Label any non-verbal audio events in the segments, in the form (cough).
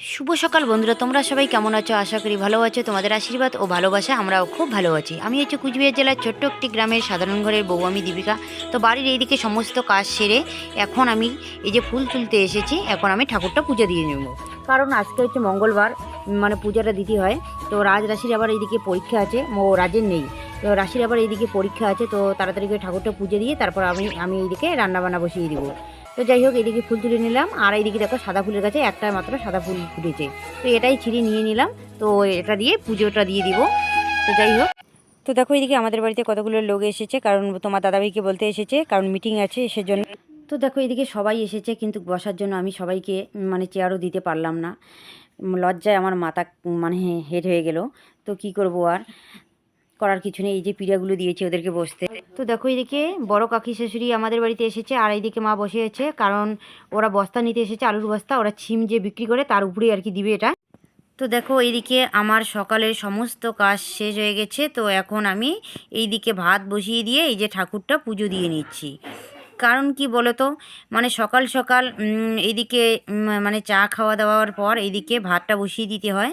শুভ সকাল বন্ধুরা, তোমরা সবাই কেমন আছো? আশা করি ভালো আছো। তোমাদের আশীর্বাদ ও ভালোবাসা, আমরাও খুব ভালো আছি। আমি হচ্ছে কুচবিহার জেলার ছোট্ট একটি গ্রামের সাধারণ ঘরের বউ, আমি দীপিকা। তো বাড়ির এইদিকে সমস্ত কাজ সেরে এখন আমি এই যে ফুল তুলতে এসেছি, এখন আমি ঠাকুরটা পুজো দিয়ে নেব। কারণ আজকে হচ্ছে মঙ্গলবার মানে পূজাটা দিতে হয়। তো রাজ রাশির আবার এইদিকে পরীক্ষা আছে, ও রাজের নেই। তো রাশির আবার এইদিকে পরীক্ষা আছে, তো তাড়াতাড়ি করে ঠাকুরটা পুজো দিয়ে তারপর আমি আমি এইদিকে রান্নাবান্না বসিয়ে দিব। তো যাই হোক, এদিকে ফুল তুলে নিলাম। আর এইদিকে দেখো সাদা ফুলের কাছে একটা মাত্র সাদা ফুল ফুটেছে। তো এটাই ছিঁড়ে নিয়ে নিলাম। তো এটা দিয়ে পুজোটা দিয়ে দিব। তো যাই হোক। তো দেখো এদিকে আমাদের বাড়িতে কতগুলো লোক এসেছে, কারণ তোমার দাদাভাইকে বলতে এসেছে, কারণ মিটিং আছে, সেজন্য। তো দেখো এদিকে সবাই এসেছে, কিন্তু বসার জন্য আমি সবাইকে মানে চেয়ারও দিতে পারলাম না। লজ্জায় আমার মাথা মানে হেড হয়ে গেল। তো কি করব আর? করার কিছু নেই, এই যে পিড়াগুলো দিয়েছে ওদেরকে বসতে। তো দেখো এদিকে বড় কাকি শাশুড়ি আমাদের বাড়িতে এসেছে, আর এইদিকে মা বসে আছে, কারণ ওরা বস্তা নিতে এসেছে, আলুর বস্তা, ওরা ছিম যে বিক্রি করে তার উপরেই আর কি দিবে এটা। তো দেখো এইদিকে আমার সকালের সমস্ত কাজ শেষ হয়ে গেছে, তো এখন আমি এইদিকে ভাত বসিয়ে দিয়ে এই যে ঠাকুরটা পুজো দিয়ে নিচ্ছি। কারণ কি বলো তো মানে সকাল সকাল এদিকে মানে চা খাওয়া দাওয়ার পর এদিকে ভাতটা বসিয়ে দিতে হয়।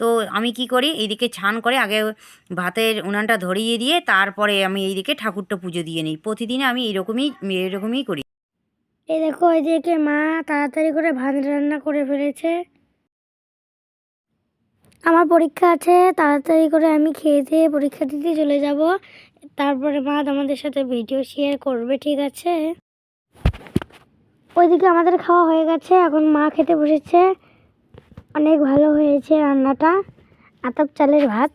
তো আমি কি করি? এইদিকে ছান করে আগে ভাতের উনানটা ধরিয়ে দিয়ে তারপরে আমি এইদিকে ঠাকুরটা পুজো দিয়ে নিই। প্রতিদিন আমি এরকমই এরকমই করি। এই দেখো এদিকে মা তাড়াতাড়ি করে ভাত রান্না করে ফেলেছে। আমার পরীক্ষা আছে, তাড়াতাড়ি করে আমি খেয়ে দিয়ে পরীক্ষা দিতে চলে যাব। তারপরে মা আমাদের সাথে ভিডিও শেয়ার করবে ঠিক আছে? ওইদিকে আমাদের খাওয়া হয়ে গেছে এখন মা খেতে বসেছে। অনেক ভালো হয়েছে রান্নাটা। আতপ চালের ভাত।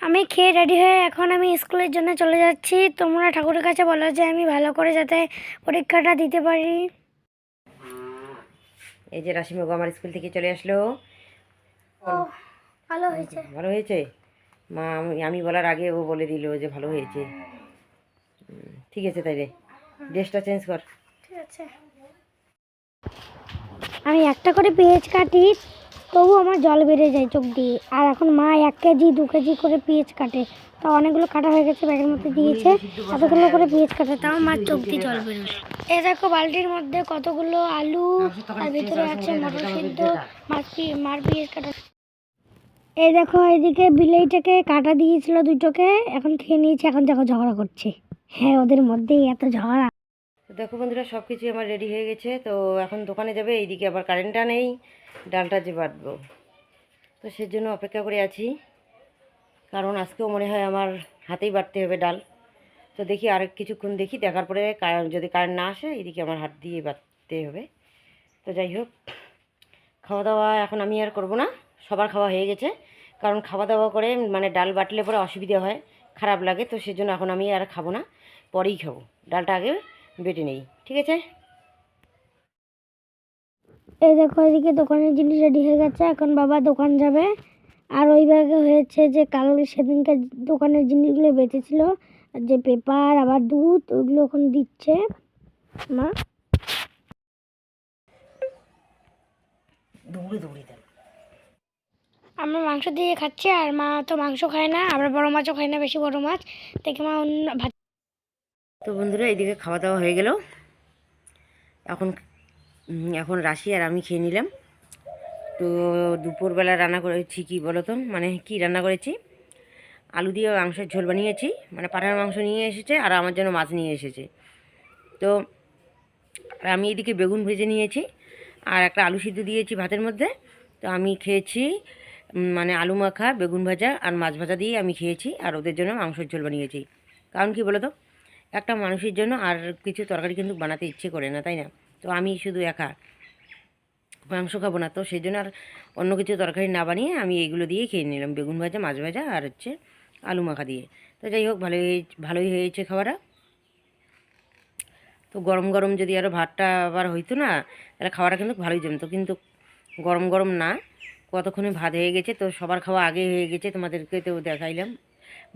আমি খেয়ে রেডি হয়ে এখন আমি স্কুলের জন্য চলে যাচ্ছি। তোমরা ঠাকুরের কাছে বলো যে আমি ভালো করে যাতে পরীক্ষাটা দিতে পারি। এই যে রাশিমাগো আমার স্কুল থেকে চলে আসলো। ভালো হয়েছে। ভালো হয়েছে? মা, আমি বলার আগে ও বলে দিল যে ভালো হয়েছে। ঠিক আছে তাইলে। ড্রেসটা চেঞ্জ কর। ঠিক আছে। আমি একটা করে পেঁয়াজ কাটি, তবু আমার জল বেড়ে যায় চোখ দিয়ে। আর এখন মা এক কেজি, দু কেজি করে পেঁয়াজ কাটে। তা অনেকগুলো কাটা হয়ে গেছে, ব্যাগের মধ্যে দিয়েছে। এতগুলো করে পেঁয়াজ কাটে, তাও মার চোখ দিয়ে জল বেরোয় এই দেখো বালতির মধ্যে কতগুলো আলু তার ভিতরে আছে মটর সিদ্ধ মার পেঁয়াজ কাটা। এই দেখো, এদিকে বিলাইটাকে কাটা দিয়েছিল দুটোকে। এখন খেয়ে নিয়েছে, এখন দেখো ঝগড়া করছে। হ্যাঁ ওদের মধ্যেই এত ঝগড়া। দেখো বন্ধুরা সব কিছু আমার রেডি হয়ে গেছে। তো এখন দোকানে যাবে, এইদিকে আবার কারেন্টটা নেই, ডালটা যে বাটবো। তো সেজন্য অপেক্ষা করে আছি। কারণ আজকেও মনে হয় আমার হাতেই বাটতে হবে ডাল। তো দেখি আর কিছুক্ষণ দেখি, দেখার পরে যদি কারেন্ট না আসে, এইদিকে আমার হাত দিয়ে বাটতে হবে। তো যাই হোক খাওয়া দাওয়া এখন আমি আর করব না। সবার খাওয়া হয়ে গেছে। কারণ খাওয়া দাওয়া করে মানে ডাল বাটলে পরে অসুবিধা হয় খারাপ লাগে তো সেজন্য এখন আমি আর খাব না পরেই খাব। ডালটা আগে বেটে নেই ঠিক আছে? এই দেখো এদিকে দোকানের জিনিস রেডি হয়ে গেছে এখন বাবা দোকান যাবে। আর ওই ব্যাগে হয়েছে যে কাল সেদিনকার দোকানের জিনিসগুলো বেঁচেছিল আর যে পেপার আবার দুধ ওইগুলো এখন দিচ্ছে মা। দৌড়ে দৌড়ে আমরা মাংস দিয়ে খাচ্ছি আর মা তো মাংস খায় না, আমরা বড় মাছও খাই না, বেশি বড় মাছ। দেখে মা অন্য ভাত তো বন্ধুরা এদিকে খাওয়া দাওয়া হয়ে গেল। এখন এখন রাশি আর আমি খেয়ে নিলাম। তো দুপুরবেলা রান্না করেছি কি বলো তো মানে কি রান্না করেছি? আলু দিয়ে মাংসের ঝোল বানিয়েছি মানে পাঠার মাংস নিয়ে এসেছে আর আমার জন্য মাছ নিয়ে এসেছে। তো আর আমি এদিকে বেগুন ভেজে নিয়েছি আর একটা আলু সিদ্ধ দিয়েছি ভাতের মধ্যে। তো আমি খেয়েছি মানে আলু মাখা, বেগুন ভাজা আর মাছ ভাজা দিয়ে আমি খেয়েছি আর ওদের জন্য মাংসের ঝোল বানিয়েছি। কারণ কি বলো তো একটা মানুষের জন্য আর কিছু তরকারি কিন্তু বানাতে ইচ্ছে করে না, তাই না? তো আমি শুধু একা মাংস খাব না, তো সেই জন্য আর অন্য কিছু তরকারি না বানিয়ে আমি এইগুলো দিয়ে খেয়ে নিলাম, বেগুন ভাজা, মাছ ভাজা আর হচ্ছে আলু মাখা দিয়ে। তো যাই হোক, ভালোই ভালোই হয়েছে খাবারটা তো গরম গরম যদি আরও ভাতটা আবার হইতো না, তাহলে খাওয়াটা কিন্তু ভালোই জমতো, কিন্তু গরম গরম না কতক্ষণে ভাত হয়ে গেছে? তো সবার খাওয়া আগে হয়ে গেছে, তোমাদেরকে তো দেখাইলাম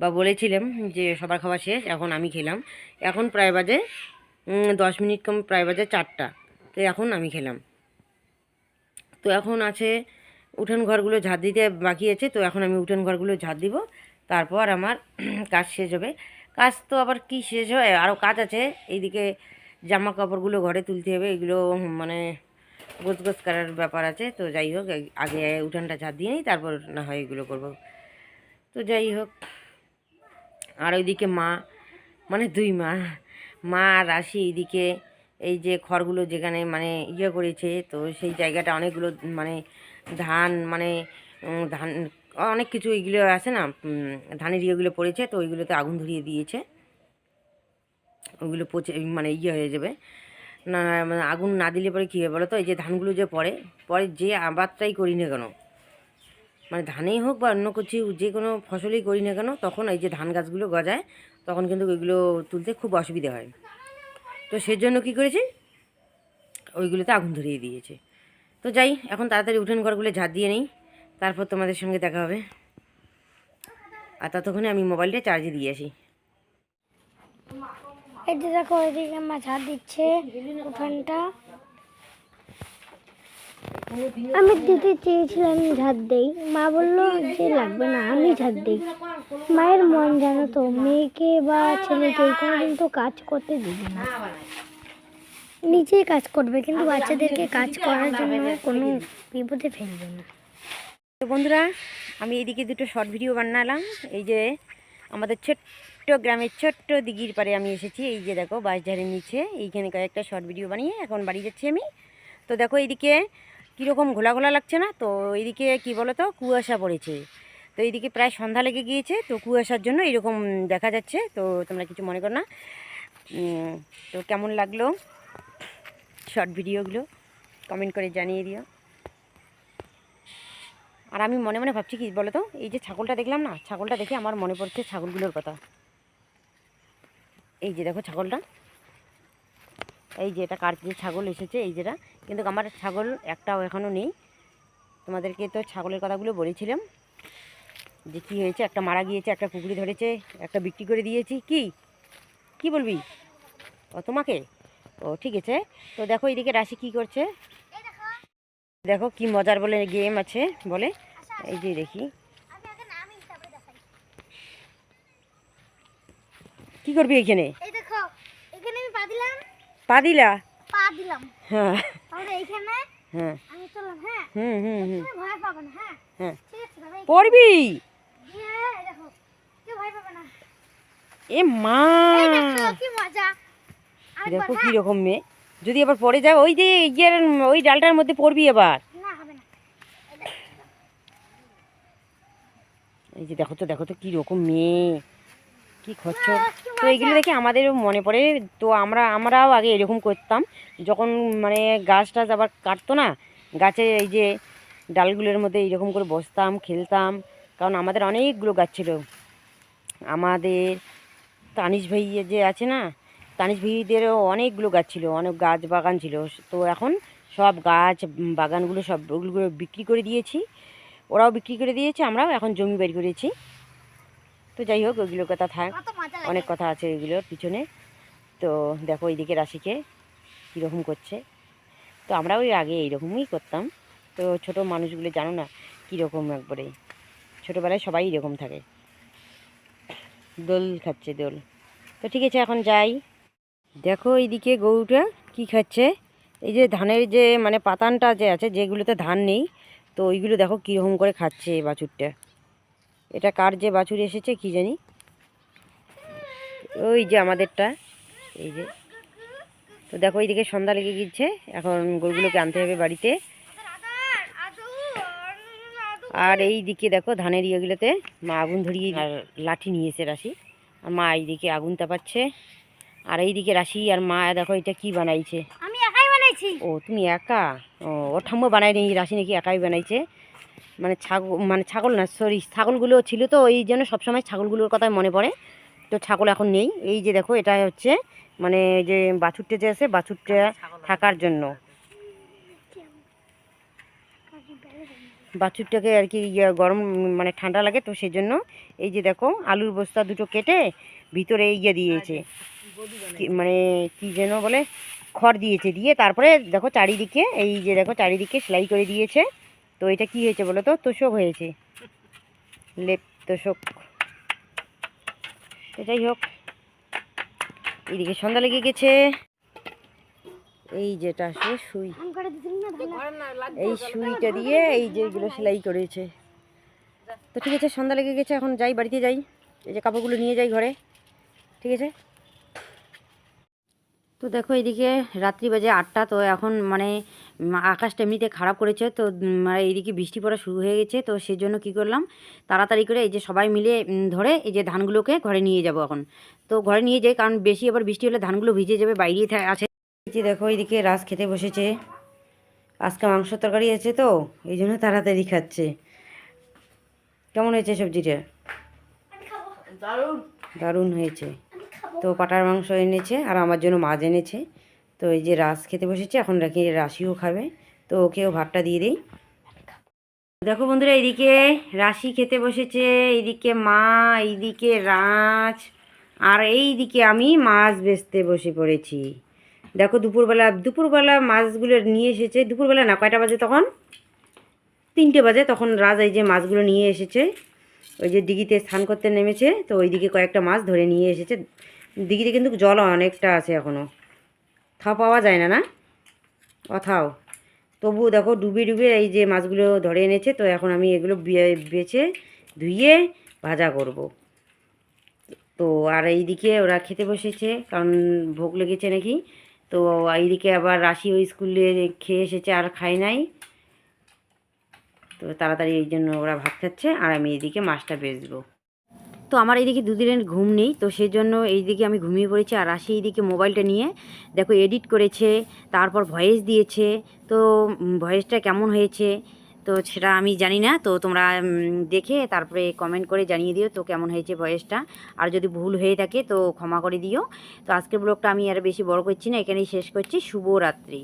বা বলেছিলাম যে সবার খাওয়া শেষ, এখন আমি খেলাম। এখন প্রায় বাজে দশ মিনিট কম, প্রায় বাজে চারটা। তো এখন আমি খেলাম। তো এখন আছে উঠান ঘরগুলো ঝাড় দিতে বাকি আছে, তো এখন আমি উঠান ঘরগুলো ঝাড় দিব। তারপর আমার (clears throat) কাজ শেষ হবে। কাজ তো আবার কি শেষ হয়? আরও কাজ আছে। এইদিকে জামা কাপড়গুলো ঘরে তুলতে হবে, এগুলো মানে গোছ গোছ করার ব্যাপার আছে, তো যাই হোক আগে উঠানটা ঝাঁট দিয়ে নিই, তারপর না হয় এগুলো করব। তো যাই হোক, আর ওইদিকে মা মানে দুই মা মা আর রাশি এইদিকে, এই যে খড়গুলো যেখানে মানে ইয়ে করেছে, তো সেই জায়গাটা অনেকগুলো মানে ধান মানে ধান, অনেক কিছু এইগুলো আছে না ধানের ইয়েগুলো পড়েছে, তো ওইগুলোতে আগুন ধরিয়ে দিয়েছে। ওগুলো পচে মানে ইয়ে হয়ে যাবে। না মানে আগুন না দিলে পরে কী হবে বলো তো? এই যে ধানগুলো যে পড়ে, পরে যে আবাদটাই করি না কেন? মানে ধানেই হোক বা অন্য কিছু, যে কোনো ফসলই করি না কেন, তখন এই যে ধান গাছগুলো গজায়, তখন কিন্তু ওইগুলো তুলতে খুব অসুবিধে হয়। তো সেজন্য কী করেছে? ওইগুলোতে আগুন ধরিয়ে দিয়েছে। তো যাই, এখন তাড়াতাড়ি উঠোন ঘরগুলো ঝাঁট দিয়ে নেই। তারপর তোমাদের সঙ্গে দেখা হবে। আর ততক্ষণে আমি মোবাইলটা চার্জে দিয়ে আসি। যে দেখো, এদিকে মা ঝাড় দিচ্ছে উঠানটা। আমি দিতে চেয়েছিলাম ঝাড় দেই। মা বলল যে লাগবে না, আমি ঝাড় দিই। মায়ের মন জানো তো, মেয়েকে বা ছেলেকে কোনো কিন্তু কাজ করতে দিবে না। নিজেই কাজ করবে, কিন্তু বাচ্চাদেরকে কাজ করার জন্য কোনো বিপদে ফেলবে না। তো বন্ধুরা, আমি এদিকে দুটো শর্ট ভিডিও বানালাম। এই যে আমাদের ছোট্ট গ্রামের ছোট্ট দিঘির পারে আমি এসেছি। এই যে দেখো বাঁশঝাড়ের নিচে। এইখানে কয়েকটা শর্ট ভিডিও বানিয়ে এখন বাড়ি যাচ্ছি আমি। তো দেখো, এইদিকে কীরকম ঘোলা ঘোলা লাগছে না? তো এইদিকে কি বলো তো কুয়াশা পড়েছে। তো এইদিকে প্রায় সন্ধ্যা লেগে গিয়েছে। তো কুয়াশার জন্য এরকম দেখা যাচ্ছে। তো তোমরা কিছু মনে করো না। তো কেমন লাগল? শর্ট ভিডিওগুলো কমেন্ট করে জানিয়ে দিও। আর আমি মনে মনে ভাবছি কি বলো তো এই যে ছাগলটা দেখলাম না, ছাগলটা দেখে আমার মনে পড়ছে ছাগলগুলোর কথা। এই যে দেখো ছাগলটা। এই যে এটা কার যে ছাগল এসেছে, এই যেটা। কিন্তু আমার ছাগল একটাও এখনও নেই। তোমাদেরকে তো ছাগলের কথাগুলো বলেছিলাম, যে কী হয়েছে, একটা মারা গিয়েছে, একটা কুকুরি ধরেছে, একটা বিক্রি করে দিয়েছি। কি? কি বলবি? ও তোমাকে? ও ঠিক আছে। তো দেখো এইদিকে রাশি কি করছে? দেখো কি মজার বলে গেম আছে বলে। এই যে দেখি। কি করবি এখানে? দেখো পা দিলা? হ্যাঁ। এইখানে হ্যাঁ। হ্যাঁ? হ্যাঁ? পড়বি? এ মা! দেখো কি মজা। আরেকবার দেখো হ্যাঁ? কি রকম মেয়ে। যদি আবার পড়ে যায় ওই যে ইয়ের ওই ডালটার মধ্যে পড়বি এবার এই যে দেখো তো দেখো তো কি রকম মেয়ে কি খরচ তো এইগুলো দেখে আমাদেরও মনে পড়ে। তো আমরা আমরাও আগে এরকম করতাম। যখন মানে গাছ টাছ আবার কাটতো না গাছে এই যে ডালগুলোর মধ্যে এইরকম করে বসতাম খেলতাম। কারণ আমাদের অনেকগুলো গাছ ছিল। আমাদের তানিশ ভাই যে আছে না তানিশ ভাইদেরও অনেকগুলো গাছ ছিল অনেক গাছ বাগান ছিল। তো এখন সব গাছ বাগানগুলো সব ওগুলো বিক্রি করে দিয়েছি। ওরাও বিক্রি করে দিয়েছে আমরাও এখন জমি বের করেছি। তো যাই হোক ওইগুলো কথা থাক। অনেক কথা আছে এগুলোর পিছনে। তো দেখো এইদিকে রাশিকে কীরকম করছে। তো আমরা ওই আগে এইরকমই করতাম। তো ছোট মানুষগুলো জানো না কীরকম একবারে। ছোটোবেলায় সবাই এরকম থাকে। দোল খাচ্ছে দোল। তো ঠিক আছে এখন যাই। দেখো এইদিকে গরুটা কি খাচ্ছে। এই যে ধানের যে মানে পাতানটা যে আছে যেগুলোতে ধান নেই তো ওইগুলো দেখো কীরকম করে খাচ্ছে এই বাছুরটা। এটা কার যে বাছুর এসেছে কি জানি? ওই যে আমাদেরটা। এই যে। তো দেখো এইদিকে সন্ধ্যা লেগে গিয়েছে এখন গরুগুলোকে আনতে হবে বাড়িতে। আর এই দিকে দেখো ধানের ইয়েগুলোতে মা আগুন ধরিয়ে আর লাঠি নিয়েছে রাশি। আর মা এইদিকে আগুন তাপাচ্ছে। আর এইদিকে রাশি আর মা দেখো এটা কি বানাইছে? আমি একাই বানাইছি। ও তুমি একা? ও ওর ঠাম্মা বানাই নি রাশি নাকি একাই বানাইছে। মানে ছাগল মানে ছাগল না সরি ছাগলগুলো ছিল তো এই জন্য সবসময় ছাগলগুলোর কথাই মনে পড়ে। তো ছাগল এখন নেই। এই যে দেখো এটা হচ্ছে মানে যে বাছুরটা যে আছে বাছুরটা থাকার জন্য। বাছুরটাকে আর কি ইয়ে গরম মানে ঠান্ডা লাগে তো সেই জন্য এই যে দেখো আলুর বস্তা দুটো কেটে ভিতরে ইয়ে দিয়েছে। কি- মানে কি যেন বলে খড় দিয়েছে দিয়ে তারপরে দেখো চারিদিকে এই যে দেখো চারিদিকে সেলাই করে দিয়েছে। তো এটা কি হয়েছে বলো তো? তোষক হয়েছে। লেপ তোষক। তো যাই হোক এদিকে সন্ধ্যা লেগে গেছে। এই যেটা আসলে সুই। এই সুইটা দিয়ে এই যে এগুলো সেলাই করেছে। তো ঠিক আছে সন্ধ্যা লেগে গেছে এখন যাই বাড়িতে যাই। এই যে কাপড়গুলো নিয়ে যাই ঘরে। ঠিক আছে? তো দেখো এইদিকে রাত্রি বাজে আটটা তো এখন মানে আকাশটা এমনিতে খারাপ করেছে তো মানে এইদিকে বৃষ্টি পড়া শুরু হয়ে গেছে তো সেই জন্য কী করলাম তাড়াতাড়ি করে এই যে সবাই মিলে ধরে এই যে ধানগুলোকে ঘরে নিয়ে যাব এখন। তো ঘরে নিয়ে যাই কারণ বেশি আবার বৃষ্টি হলে ধানগুলো ভিজে যাবে বাইরেই আছে। দেখো এইদিকে রাস খেতে বসেছে আজকে মাংস তরকারি আছে তো এই জন্য তাড়াতাড়ি খাচ্ছে। কেমন হয়েছে সবজিটা? দারুণ। দারুণ হয়েছে। তো পাটার মাংস এনেছে আর আমার জন্য মাছ এনেছে। তো এই যে রাস খেতে বসেছে, এখন রাখি রাশিও খাবে। তো ওকেও ভাতটা দিয়ে দিই। দেখো বন্ধুরা, এইদিকে রাশি খেতে বসেছে, এইদিকে মা, এইদিকে রাজ, আর এইদিকে আমি মাছ বেচতে বসে পড়েছি। দেখো দুপুরবেলা দুপুরবেলা মাছগুলো নিয়ে এসেছে। দুপুরবেলা না, কয়টা বাজে তখন? তিনটে বাজে, তখন রাজ এই যে মাছগুলো নিয়ে এসেছে। ওই যে ডিগিতে স্নান করতে নেমেছে, তো ওইদিকে কয়েকটা মাছ ধরে নিয়ে এসেছে। দিঘিতে কিন্তু জল অনেকটা আছে এখনও থা পাওয়া যায় না না? অথাও তবুও দেখো ডুবে ডুবে এই যে মাছগুলো ধরে এনেছে, তো এখন আমি এগুলো বেছে ধুয়ে ভাজা করব। তো আর এইদিকে ওরা খেতে বসেছে, কারণ ভোগ লেগেছে নাকি? তো এইদিকে আবার রাশি ওই স্কুলে খেয়ে এসেছে, আর খায় নাই। তো তাড়াতাড়ি এই জন্য ওরা ভাত খাচ্ছে, আর আমি এইদিকে মাছটা বেচবো। তো আমার এইদিকে দুদিনের ঘুম নেই, তো সেই জন্য এইদিকে আমি ঘুমিয়ে পড়েছি আর রাশি এইদিকে মোবাইলটা নিয়ে। দেখো, এডিট করেছে, তারপর ভয়েস দিয়েছে, তো ভয়েসটা কেমন হয়েছে? তো সেটা আমি জানি না, তো তোমরা দেখে তারপরে কমেন্ট করে জানিয়ে দিও তো কেমন হয়েছে ভয়েসটা। আর যদি ভুল হয়ে থাকে তো ক্ষমা করে দিও। তো আজকের ব্লগটা আমি আর বেশি বড় করছি না, এখানেই শেষ করছি। শুভরাত্রি।